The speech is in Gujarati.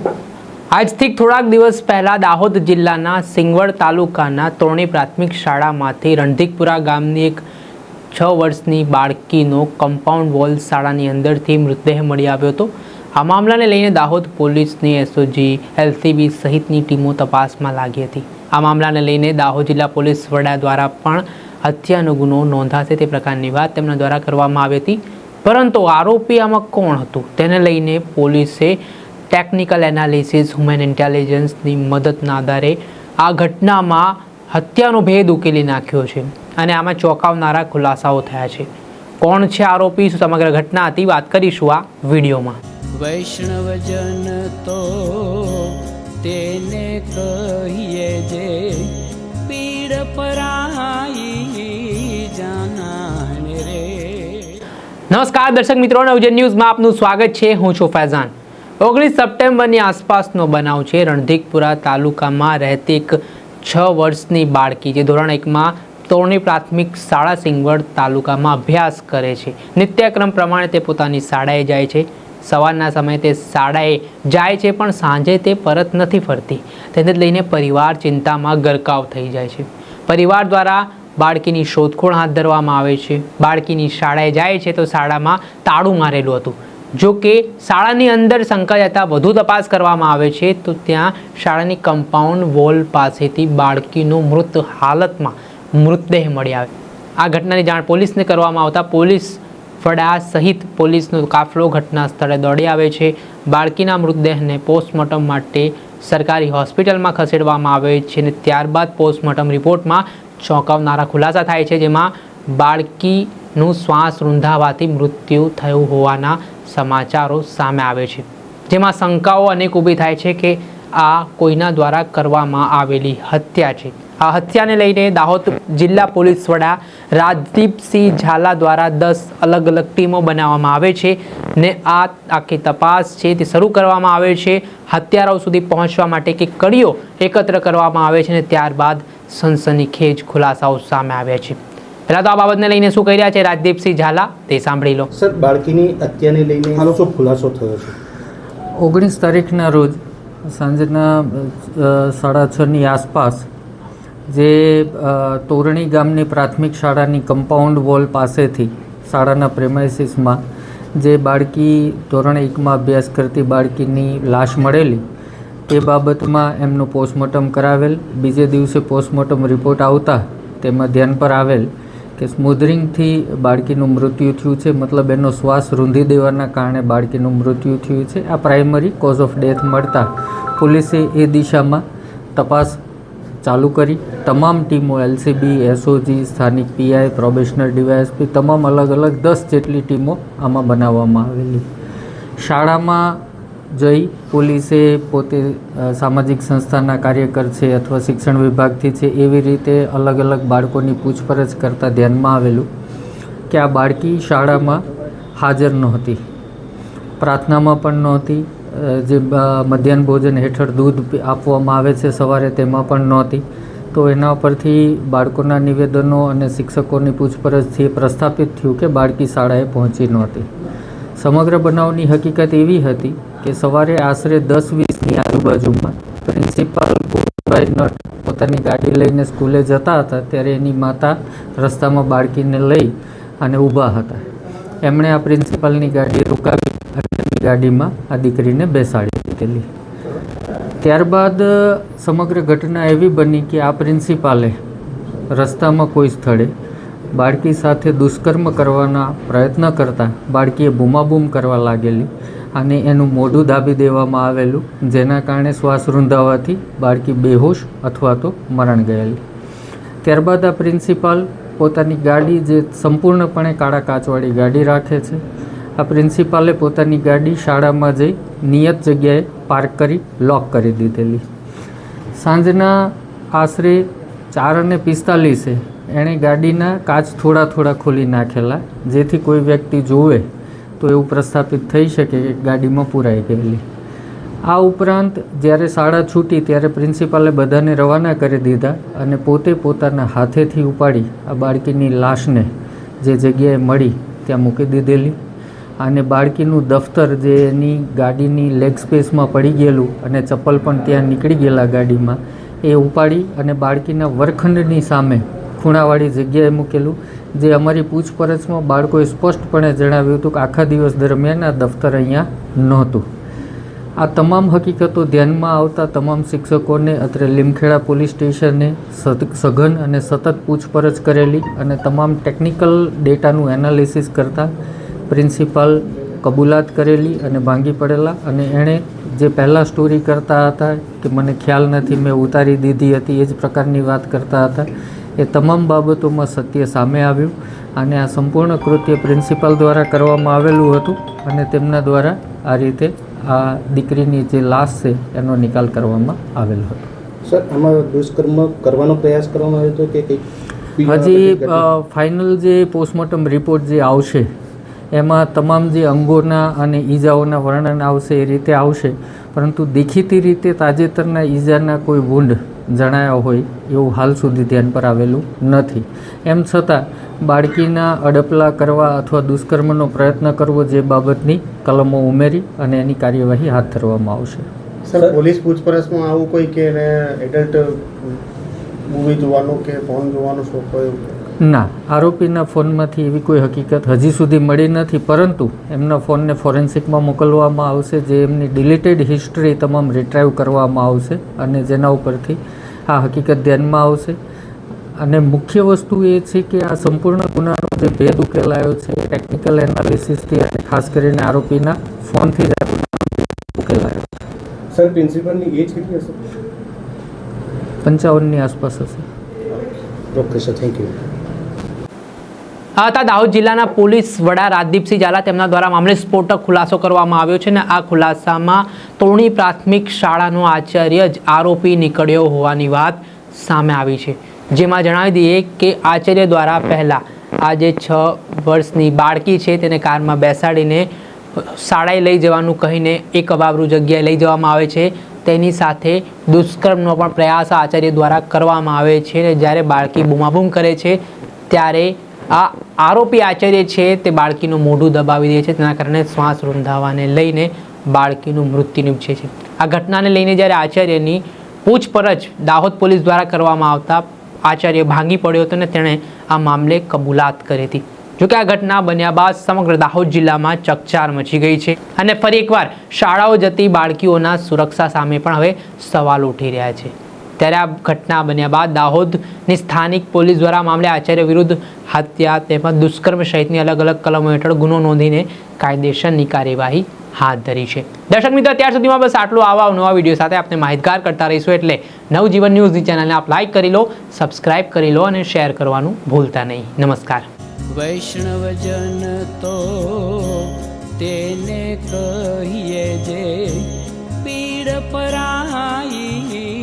આજથી થોડાક દિવસ પહેલા દાહોદ જિલ્લાના સિંગવડ તાલુકાના ત્રણેય પ્રાથમિક શાળામાંથી રણધીકપુરા ગામની એક છ વર્ષની બાળકીનો કમ્પાઉન્ડ વોલ શાળાની અંદરથી મૃતદેહ મળી આવ્યો હતો. આ મામલાને લઈને દાહોદ પોલીસની એસઓજી, એલસીબી સહિતની ટીમો તપાસમાં લાગી હતી. આ મામલાને લઈને દાહોદ જિલ્લા પોલીસ વડા દ્વારા પણ હત્યાનો ગુનો નોંધાશે તે પ્રકારની વાત તેમના દ્વારા કરવામાં આવી હતી. પરંતુ આરોપી આમાં કોણ હતું? તેને લઈને પોલીસે ટેકનિકલ એનાલિસિસ હ્યુમન ઇન્ટેલિજન્સની મદદના આધારે આ ઘટનામાં હત્યાનો ભેદ ઉકેલી નાખ્યો છે અને આમાં ચોંકાવનારા ખુલાસાઓ થયા છે. કોણ છે આરોપી? શું સમગ્ર ઘટના હતી? વાત કરીશું આ વિડીયોમાં. વૈષ્ણવજન તો તેને કહીએ જે પીડ પરાઈ જાનાને રે. નમસ્કાર દર્શક મિત્રો નવજન ન્યૂઝમાં આપનું સ્વાગત છે. હું છું ફૈઝાન. ઓગણીસ સપ્ટેમ્બરની આસપાસનો બનાવ છે. રણધીકપુરા તાલુકામાં રહેતી એક છ વર્ષની બાળકી જે ધોરણ એકમાં તોરણી પ્રાથમિક શાળા સિંગવડ તાલુકામાં અભ્યાસ કરે છે. નિત્યક્રમ પ્રમાણે તે પોતાની શાળાએ જાય છે. સવારના સમયે તે શાળાએ જાય છે, પણ સાંજે તે પરત નથી ફરતી. તેને લઈને પરિવાર ચિંતામાં ગરકાવ થઈ જાય છે. પરિવાર દ્વારા બાળકીની શોધખોળ હાથ ધરવામાં આવે છે. બાળકીની શાળાએ જાય છે તો શાળામાં તાળું મારેલું હતું. જો કે શાળાની અંદર શંકા જતાં વધુ તપાસ કરવામાં આવે છે, તો ત્યાં શાળાની કમ્પાઉન્ડ વોલ પાસેથી બાળકીનું મૃત હાલતમાં મૃતદેહ મળી આવે આ ઘટનાની જાણ પોલીસને કરવામાં આવતા પોલીસ વડા સહિત પોલીસનો કાફલો ઘટના સ્થળે દોડી આવે છે. બાળકીના મૃતદેહને પોસ્ટમોર્ટમ માટે સરકારી હોસ્પિટલમાં ખસેડવામાં આવે છે અને ત્યારબાદ પોસ્ટમોર્ટમ રિપોર્ટમાં ચોંકાવનારા ખુલાસા થાય છે, જેમાં બાળકીનું શ્વાસ રૂંધાવાથી મૃત્યુ થયું હોવાના સમાચારો સામે આવે છે. જેમાં શંકાઓ અનેક ઊભી થાય છે કે આ કોઈના દ્વારા કરવામાં આવેલી હત્યા છે. આ હત્યાને લઈને દાહોદ જિલ્લા પોલીસ વડા રાજદીપસિંહ ઝાલા દ્વારા દસ અલગ અલગ ટીમો બનાવવામાં આવે છે ને આ આખી તપાસ છે તે શરૂ કરવામાં આવે છે. હત્યારાઓ સુધી પહોંચવા માટે કે કડીઓ એકત્ર કરવામાં આવે છે ને ત્યારબાદ સનસનીખેજ ખુલાસાઓ સામે આવ્યા છે. પહેલાં તો આ બાબતને લઈને શું કહી રહ્યા છે રાજદીપસિંહ ઝાલા? તે સાંભળી લો. સર બાળકીની હત્યાને લઈને શું ખુલાસો થયો છે? ઓગણીસ તારીખના રોજ સાંજના સાડા છની આસપાસ જે તોરણી ગામની પ્રાથમિક શાળાની કમ્પાઉન્ડ વોલ પાસેથી શાળાના પ્રેમાઇસીસમાં જે બાળકી ધોરણ એકમાં અભ્યાસ કરતી બાળકીની લાશ મળેલી તે બાબતમાં એમનું પોસ્ટમોર્ટમ કરાવેલ. બીજે દિવસે પોસ્ટમોર્ટમ રિપોર્ટ આવતા તેમાં ધ્યાન પર આવેલ. કે સ્મૂધરિંગથી બાળકીનું મૃત્યુ થયું છે. મતલબ એનો શ્વાસ રૂંધી દેવાના કારણે બાળકીનું મૃત્યુ થયું છે. આ પ્રાઇમરી કોઝ ઓફ ડેથ મળતા પોલીસે એ દિશામાં તપાસ ચાલુ કરી. તમામ ટીમો એલસીબી એસઓજી સ્થાનિક પીઆઈ પ્રોબેશનલ ડીવાયએસપી તમામ અલગ અલગ દસ જેટલી ટીમો આમાં બનાવવામાં આવેલી. શાળામાં જઈ પોલીસે પોતે સામાજિક સંસ્થાના કાર્યકર છે અથવા શિક્ષણ વિભાગથી છે એવી રીતે અલગ અલગ બાળકોની પૂછપરછ કરતાં ધ્યાનમાં આવેલું કે આ બાળકી શાળામાં હાજર નહોતી. પ્રાર્થનામાં પણ નહોતી. જે મધ્યાહન ભોજન હેઠળ દૂધ આપવામાં આવે છે સવારે તેમાં પણ નહોતી. તો એના પરથી બાળકોના નિવેદનો અને શિક્ષકોની પૂછપરછથી પ્રસ્થાપિત થયું કે બાળકી શાળાએ પહોંચી નહોતી. સમગ્ર બનાવની હકીકત એવી હતી કે સવારે આશરે દસ વીસની આજુબાજુમાં પ્રિન્સિપાલ ગોવિંદભાઈ નટ પોતાની ગાડી લઈને સ્કૂલે જતા હતા, ત્યારે એની માતા રસ્તામાં બાળકીને લઈ અને ઊભા હતા. એમણે આ પ્રિન્સિપાલની ગાડી રોકાવી અને ગાડીમાં આ દીકરીને બેસાડી દીધેલી. ત્યારબાદ સમગ્ર ઘટના એવી બની કે આ પ્રિન્સિપાલે રસ્તામાં કોઈ સ્થળે બાળકી સાથે દુષ્કર્મ કરવાના પ્રયત્ન કરતાં બાળકીએ બૂમાબૂમ કરવા લાગેલી અને એનું મોઢું દાબી દેવામાં આવેલું, જેના કારણે શ્વાસ રૂંધાવાથી બાળકી બેહોશ અથવા તો મરણ ગયેલી. ત્યારબાદ આ પ્રિન્સિપાલ પોતાની ગાડી જે સંપૂર્ણપણે કાળા કાચવાળી ગાડી રાખે છે, આ પ્રિન્સિપાલે પોતાની ગાડી શાળામાં જઈ નિયત જગ્યાએ પાર્ક કરી, લોક કરી દીધેલી. સાંજના આશરે ચાર અને પિસ્તાલીસે એણે ગાડીના કાચ થોડા થોડા ખોલી નાખેલા, જેથી કોઈ વ્યક્તિ જોવે તો એવું પ્રસ્થાપિત થઈ શકે કે ગાડીમાં પુરાઈ ગયેલી. આ ઉપરાંત જ્યારે શાળા છૂટી ત્યારે પ્રિન્સિપાલે બધાને રવાના કરી દીધા અને પોતે પોતાના હાથેથી ઉપાડી આ બાળકીની લાશને જે જગ્યાએ મળી ત્યાં મૂકી દીધેલી અને બાળકીનું દફતર જે એની ગાડીની લેગ સ્પેસમાં પડી ગયેલું અને ચપ્પલ પણ ત્યાં નીકળી ગયેલા ગાડીમાં એ ઉપાડી અને બાળકીના વર્ગખંડની સામે ખૂણાવાળી જગ્યાએ મૂકેલું. જે અમારી પૂછપરછમાં બાળકોએ સ્પષ્ટપણે જણાવ્યું હતું કે આખા દિવસ દરમિયાન આ દફતર અહીંયા નહોતું. આ તમામ હકીકતો ધ્યાનમાં આવતા તમામ શિક્ષકોને, અત્રે લીમખેડા પોલીસ સ્ટેશને સઘન અને સતત પૂછપરછ કરેલી અને તમામ ટેકનિકલ ડેટાનું એનાલિસિસ કરતાં પ્રિન્સિપાલ કબૂલાત કરેલી અને ભાંગી પડેલા અને એણે જે પહેલાં સ્ટોરી કરતા હતા કે મને ખ્યાલ નથી, મેં ઉતારી દીધી હતી, એ જ પ્રકારની વાત કરતા હતા. એ તમામ બાબતોમાં સત્ય સામે આવ્યું અને આ સંપૂર્ણ કૃત્ય પ્રિન્સિપાલ દ્વારા કરવામાં આવેલું હતું અને તેમના દ્વારા આ રીતે આ દીકરીની જે લાશ છે એનો નિકાલ કરવામાં આવેલો હતો. સર આમાં દુષ્કર્મ કરવાનો પ્રયાસ કરવામાં આવ્યો હતો કે કંઈક હજી ફાઇનલ જે પોસ્ટમોર્ટમ રિપોર્ટ જે આવશે એમાં તમામ જે અંગોના અને ઈજાઓના વર્ણન આવશે એ રીતે આવશે પરંતુ દેખીતી રીતે તાજેતરના ઈજાના કોઈ વુંડ જણાયા હોય એવું હાલ સુધી ધ્યાન પર આવેલું નથી એમ છતાં, બાળકીના અડપલા કરવા અથવા દુષ્કર્મનો પ્રયત્ન કરવો જે બાબતની કલમો ઉમેરી અને એની કાર્યવાહી હાથ ધરવામાં આવશે સર, પોલીસ પૂછપરછમાં આવું કોઈ કે એડલ્ટ મૂવી જોવાનું કે ફોન જોવાનો શોખ હોય? ના આરોપીના ફોનમાંથી એવી કોઈ હકીકત હજી સુધી મળી નથી પરંતુ એમના ફોનને ફોરેન્સિકમાં મોકલવામાં આવશે જે એમની ડિલીટેડ હિસ્ટ્રી તમામ રિટ્રાઈવ કરવામાં આવશે અને જેના ઉપરથી આ હકીકત ધ્યાનમાં આવશે. અને મુખ્ય વસ્તુ એ છે કે આ સંપૂર્ણ ગુનાનો જે ભેદ ઉકેલાયો છે ટેકનિકલ એનાલિસિસથી અને ખાસ કરીને આરોપીના ફોનથી જ ઉકેલાયો સર પ્રિન્સિપલની એજ કેટલી હશે? પંચાવનની આસપાસ હશે. ઓકે સર થેન્ક યુ હતા દાહોદ જિલ્લાના પોલીસ વડા રાજદીપસિંહ ઝાલા તેમના દ્વારા મામલે સ્ફોટક ખુલાસો કરવામાં આવ્યો છે અને આ ખુલાસામાં તોરણી પ્રાથમિક શાળાનો આચાર્ય જ આરોપી નીકળ્યો હોવાની વાત સામે આવી છે. જેમાં જણાવી દઈએ કે આચાર્ય દ્વારા પહેલાં આ જે છ વર્ષની બાળકી છે તેને કારમાં બેસાડીને શાળાએ લઈ જવાનું કહીને એક અબાબરૂ જગ્યાએ લઈ જવામાં આવે છે. તેની સાથે દુષ્કર્મનો પણ પ્રયાસ આચાર્ય દ્વારા કરવામાં આવે છે અને જ્યારે બાળકી બૂમાબૂમ કરે છે ત્યારે આ આરોપી આચાર્ય છે, તે બાળકીનું મોઢું દબાવી દે છે, તેના કારણે શ્વાસ રૂંધાવાને લઈને બાળકીનું મૃત્યુ નીપજે છે. આ ઘટનાને લઈને જ્યારે આચાર્યની પૂછપરછ દાહોદ પોલીસ દ્વારા કરવામાં આવતા આચાર્ય ભાંગી પડ્યો હતો અને તેણે આ મામલે કબૂલાત કરી હતી. જોકે આ ઘટના બન્યા બાદ સમગ્ર દાહોદ જિલ્લામાં ચકચાર મચી ગઈ છે અને ફરી એકવાર શાળાઓ જતી બાળકીઓના સુરક્ષા સામે પણ હવે સવાલ ઉઠી રહ્યા છે. ત્યારે આ ઘટના બન્યા બાદ દાહોદની સ્થાનિક પોલીસ દ્વારા મામલે આચાર્ય વિરુદ્ધ હત્યા તેમજ દુષ્કર્મ સહિતની અલગ અલગ કલમો હેઠળ ગુનો નોંધીને કાયદેસરની કાર્યવાહી હાથ ધરી છે. દર્શક મિત્રો, અત્યાર સુધીમાં બસ આટલું. આવા નવા વીડિયો સાથે આપણે માહિતગાર કરતા રહીશું એટલે નવજીવન ન્યૂઝની ચેનલને આપ લાઈક કરી લો સબસ્ક્રાઇબ કરી લો અને શેર કરવાનું ભૂલતા નહીં. નમસ્કાર. વૈષ્ણવજન તો તેને કહીએ જે પીડ પરાય